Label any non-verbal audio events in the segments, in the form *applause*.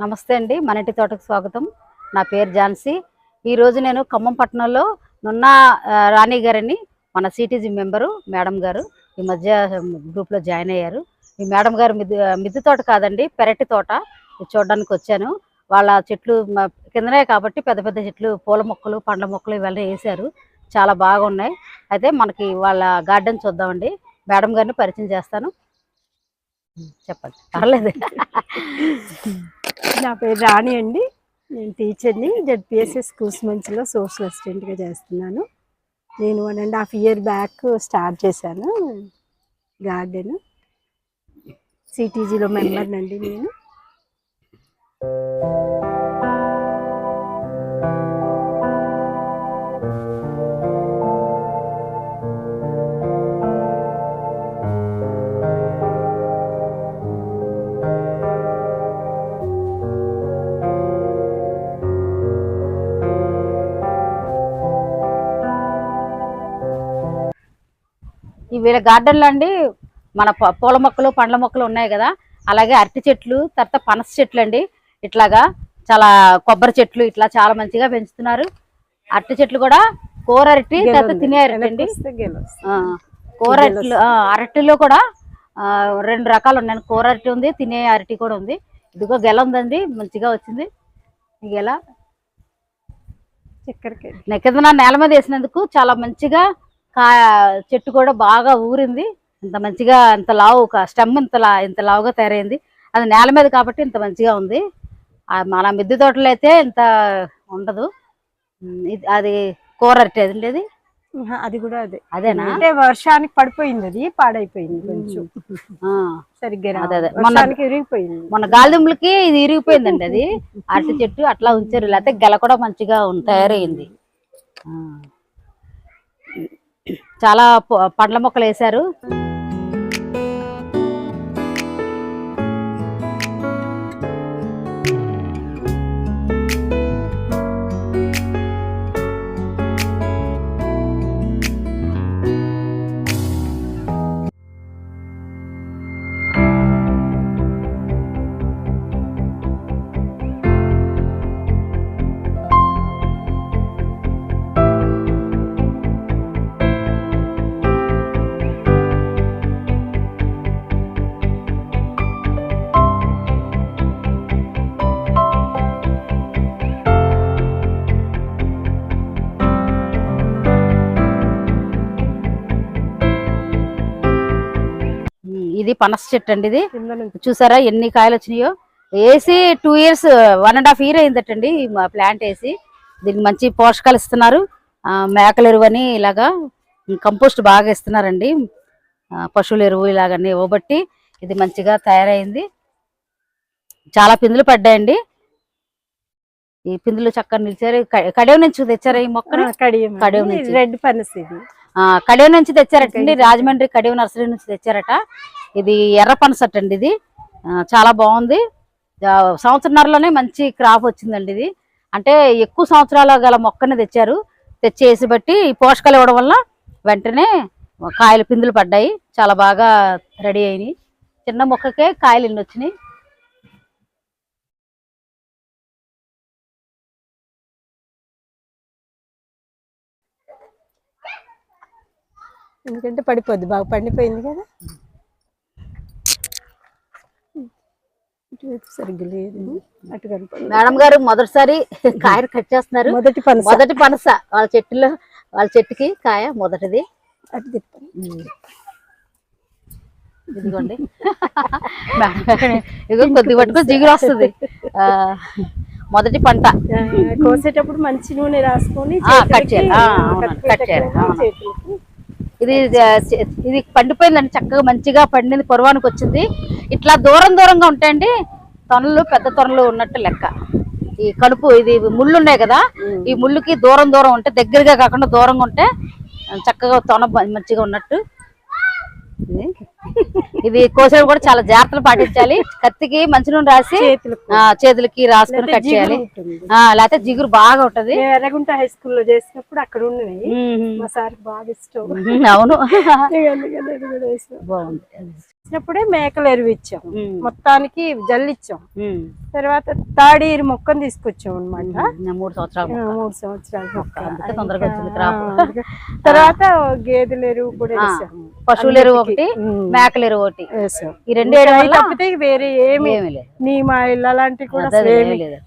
నమస్తే అండి మనటి తోటకు స్వాగతం. నా పేరు ఝాన్సీ. ఈరోజు నేను ఖమ్మం పట్టణంలో నున్న రాణి గారని మన సిటీజీ మెంబరు మేడం గారు ఈ మధ్య గ్రూప్లో జాయిన్ అయ్యారు. ఈ మేడం గారు మిద్దు మిద్దె తోట కాదండి పెరటి తోట చూడడానికి వచ్చాను. వాళ్ళ చెట్లు కిందనే కాబట్టి పెద్ద పెద్ద చెట్లు పూల మొక్కలు పండ్ల మొక్కలు ఇవన్నీ వేశారు. చాలా బాగున్నాయి. అయితే మనకి వాళ్ళ గార్డెన్ చూద్దామండి. మేడం గారిని పరిచయం చేస్తాను. చెప్పండి. పర్లేదు. *laughs* నా పేరు రాణి అండి. నేను టీచర్ని జెడ్పిఎస్ఎస్ స్కూల్స్ మంచిలో సోషల్ అసిస్టెంట్గా చేస్తున్నాను. నేను one and half year back start చేశాను. గార్డెన్ సిటీజీలో మెంబర్ అండి నేను. ఈ వీళ్ళ గార్డెన్లో అండి మన పూల మొక్కలు పండ్ల మొక్కలు ఉన్నాయి కదా. అలాగే అరటి చెట్లు తర్వాత పనస చెట్లు అండి. ఇట్లాగా చాలా కొబ్బరి చెట్లు ఇట్లా చాలా మంచిగా పెంచుతున్నారు. అరటి చెట్లు కూడా కూర అరటి తర్వాత. తినే అరటి అండి. కూర అరటిలో అరటిలో కూడా ఆ, రెండు రకాలు ఉన్నాయి. కూర అరటి ఉంది తినే అరటి కూడా ఉంది. ఇదిగో గెల ఉందండి మంచిగా వచ్చింది. గెల చక్కెరకేళి నె- కింద నా నేల మీద వేసినందుకు చాలా మంచిగా కా చెట్టు కూడా బాగా ఊరింది. ఇంత మంచిగా ఇంత లావు స్టెమ్ ఇంత లా ఇంత లావుగా తయారైంది. అది నేల మీద కాబట్టి ఇంత మంచిగా ఉంది. మన మిద్దె తోటలో అయితే ఇంత ఉండదు. అది కూర అది ఉండేది అది? కూడా అదే. అదేనా? అంటే వర్షానికి పడిపోయింది అది పాడైపోయింది కొంచెం. సరిగ్గా అదే, అదే. రాదు. మొన్న- వర్షానికి విరిగిపోయింది మొన్న గాలిదుంపులకి ఇది ఇరిగిపోయిందండి అది. అరటి చెట్టు అట్లా ఉంచారు లేకపోతే గెల కూడా మంచిగా ఆ. చాలా పండ్ల మొక్కలు వేశారు. ఇది పనస చెట్టు అండి ఇది. చూసారా ఎన్ని కాయలు వచ్చినాయో? వేసి two years one and half year అయిందటండి plant వేసి. దీనికి మంచి పోషకాలు ఇస్తున్నారు. ఆ, మేకల ఎరువు అని ఇలాగా కంపోస్ట్ బాగా ఇస్తున్నారండి పశువుల ఎరువు ఇలాగన్నీ ఇవ్వబట్టి ఇది మంచిగా తయారైంది. చాలా పిందులు పడ్డాయండి. ఈ పిందులు చక్కగా నిలిచారు. క- కడియం నుంచి తెచ్చారా ఈ మొక్కని? అండి. నుంచి. రెడ్ పనస ఇది. ఆ కడియం నుంచి తెచ్చారటండి. రాజమండ్రి కడియం నర్సరీ నుంచి తెచ్చారట. ఇది ఎర్ర పనసట్ అండి ఇది. చాలా బాగుంది. సంవత్సరంలోనే మంచి క్రాప్ వచ్చిందండి ఇది. అంటే ఎక్కువ సంవత్సరాలు గల మొక్కని తెచ్చారు. తెచ్చి వేసి బట్టి పోషకాలు ఇవ్వడం వల్ల వెంటనే కాయలు పిందులు పడ్డాయి. చాలా బాగా రెడీ అయినాయి. చిన్న మొక్కకే కాయలు ఇన్ని వచ్చినాయి? ఎందుకంటే పడిపోద్ది. బాగా పండిపోయింది కదా. ఇటువైపు సరిగ్గా లేదు. అటు కనపడదు. మేడం గారు మొదటిసారి కాయలు కట్ చేస్తున్నారు. మొదటి పనస. మొదటి పనస. వాళ్ళ చెట్టులో వాళ్ళ చెట్టుకి కాయ మొదటిది. అటు తిప్పండి. ఇదిగోండి. *laughs* ఇదిగో కొద్ది పట్టుకో జిగురు వస్తుంది. ఆ, మొదటి పంట. కోసేటప్పుడు మంచి నూనె రాసుకొని కట్ చేయాలి. ఇది ఇది పండిపోయిందండి చక్కగా మంచిగా పండింది పొరవానికి వచ్చింది. ఇట్లా దూరం దూరంగా ఉంటాయండి తొనలు పెద్ద తొనలు ఉన్నట్టు లెక్క. ఈ కడుపు ఇది ముళ్ళు ఉన్నాయి కదా ఈ ముళ్ళుకి దూరం దూరం ఉంటే దగ్గరగా కాకుండా దూరంగా ఉంటే చక్కగా తొన మంచిగా ఉన్నట్టు. ఇది. కోసేటప్పుడు కూడా చాలా జాగ్రత్తలు పాటించాలి. కత్తికి మంచి నూనె రాసి చేతులకు. ఆ, చేతులకి రాసుకొని కట్ చేయాలి. లేకపోతే జిగురు బాగా ఉంటది. ఎర్రగుంట హై స్కూల్లో చేసినప్పుడు అక్కడ ఉన్నవి. మ్మ్. మా సార్ బాగా ఇష్టం. మ్మ్, అవును. బాగుంది. వచ్చినప్పుడే మేకలు ఎరువు ఇచ్చాం మొత్తానికి జల్లిచ్చాం తర్వాత తాడి మొక్కను తీసుకొచ్చాం అనమాట మూడు సంవత్సరాలు మూడు సంవత్సరాల. తర్వాత గేదెల ఎరువు కూడా వేసాం పశువుల ఎరువు ఒకటి మేకల ఎరువు ఒకటి. ఈ రెండు తప్పితే వేరే ఏమి లేదు. నీమా ఇల్లు అలాంటివి కూడా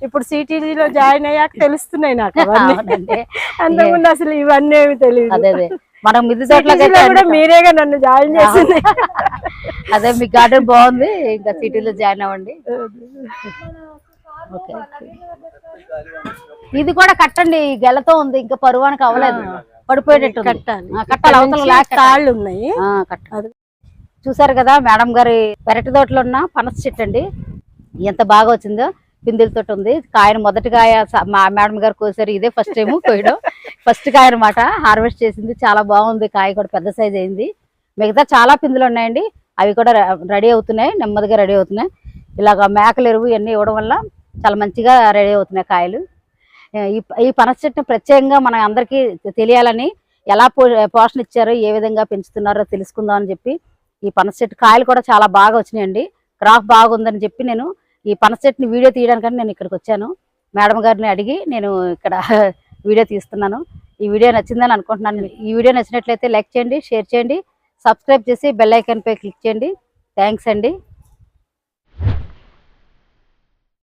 ఇప్పుడు సిటీలో జాయిన్ అయ్యాక తెలుస్తున్నాయి నాకు. అంతకుముందు అసలు ఇవన్నీ ఏమి తెలియదు. మనం మిద్దె మీరేగా నన్ను జాయిన్ చేసింది. *laughs* అదే మీ గార్డెన్ బాగుంది ఇంకా సిటీలో జాయిన్ అవ్వండి. ఓకే. ఇది కూడా కట్టండి గెలతో ఉంది ఇంకా పరువానికి అవ్వలేదు. పడిపోయేటట్టు ఉంది. కట్టాలి. అవతల ఉన్నాయి. చూసారు కదా మేడం గారి పెరటి తోటలో ఉన్న పనస చెట్టు అండి. ఎంత బాగా వచ్చిందో పిందులతో ఉంది. కాయను మొదటి కాయ మా మేడం గారు కోసారు ఇదే ఫస్ట్ టైం కోయడం. ఫస్ట్ కాయ అనమాట హార్వెస్ట్ చేసింది చాలా బాగుంది. కాయ కూడా పెద్ద సైజ్ అయింది. మిగతా చాలా పిందులు ఉన్నాయండి. అవి కూడా రెడీ అవుతున్నాయి నెమ్మదిగా రెడీ అవుతున్నాయి. ఇలాగ మేకలు ఎరువు ఇవన్నీ ఇవ్వడం వల్ల చాలా మంచిగా రెడీ అవుతున్నాయి కాయలు. ఈ ఈ పనస చెట్టుని ప్రత్యేకంగా మనం అందరికీ తెలియాలని ఎలా పో పోషణ ఇచ్చారో ఏ విధంగా పెంచుతున్నారో తెలుసుకుందాం అని చెప్పి ఈ పనస చెట్టు కాయలు కూడా చాలా బాగా వచ్చినాయండి. క్రాఫ్ బాగుందని చెప్పి నేను ఈ పనస చెట్టుని వీడియో తీయడానికని నేను ఇక్కడికి వచ్చాను. మేడం గారిని అడిగి నేను ఇక్కడ *laughs* వీడియో తీస్తున్నాను. ఈ వీడియో నచ్చిందని అనుకుంటున్నాను. ఈ వీడియో నచ్చినట్లయితే లైక్ చేయండి షేర్ చేయండి. సబ్స్క్రైబ్ చేసి బెల్ ఐకాన్ పై క్లిక్ చేయండి. థ్యాంక్స్ అండి.